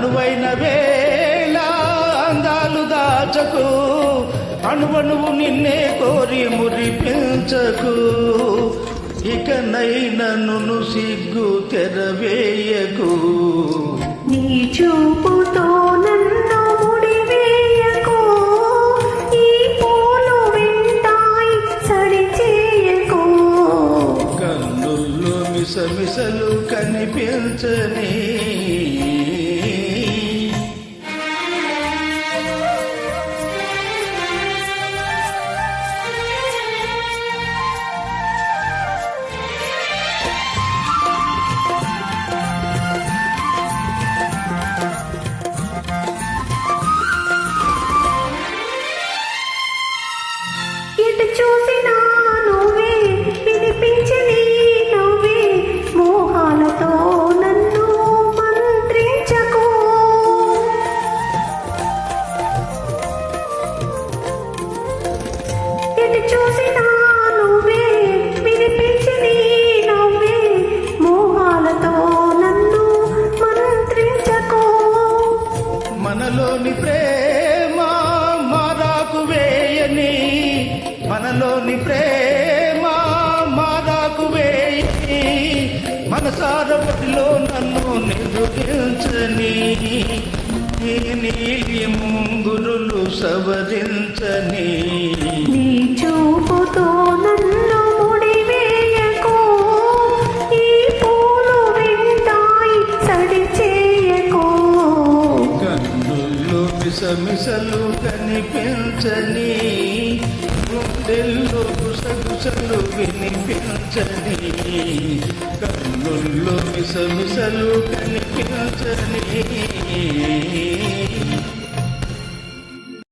అనువైన వేళ అందాలు దాచకు అణువణువు నిన్నే కోరి మురిపించకు. ఇకనైనా నును సిగ్గు తెరవేయకు. నీ చూపుతో నన్ను ముడివేయకు. ఈ పూలు వింటాయి సడి చేయకు. కన్నుల్లో మిసమిసలు కనిపించని చూసినా నువ్వే వినిపించని నువ్వే. మోహాలతో నన్ను మంత్రించకు. మనలోని ప్రేమ మారాకు వేయని మనలోని ప్రేమ మారాకు వేయని మనసారపటిలో నన్ను నిరుగించని ఈ నీలి ముంగురులు సవరించని కనిపించని గుండెల్లో గుసగుసలు వినిపించని కన్నుల్లో మిసమిసలు కనిపించని.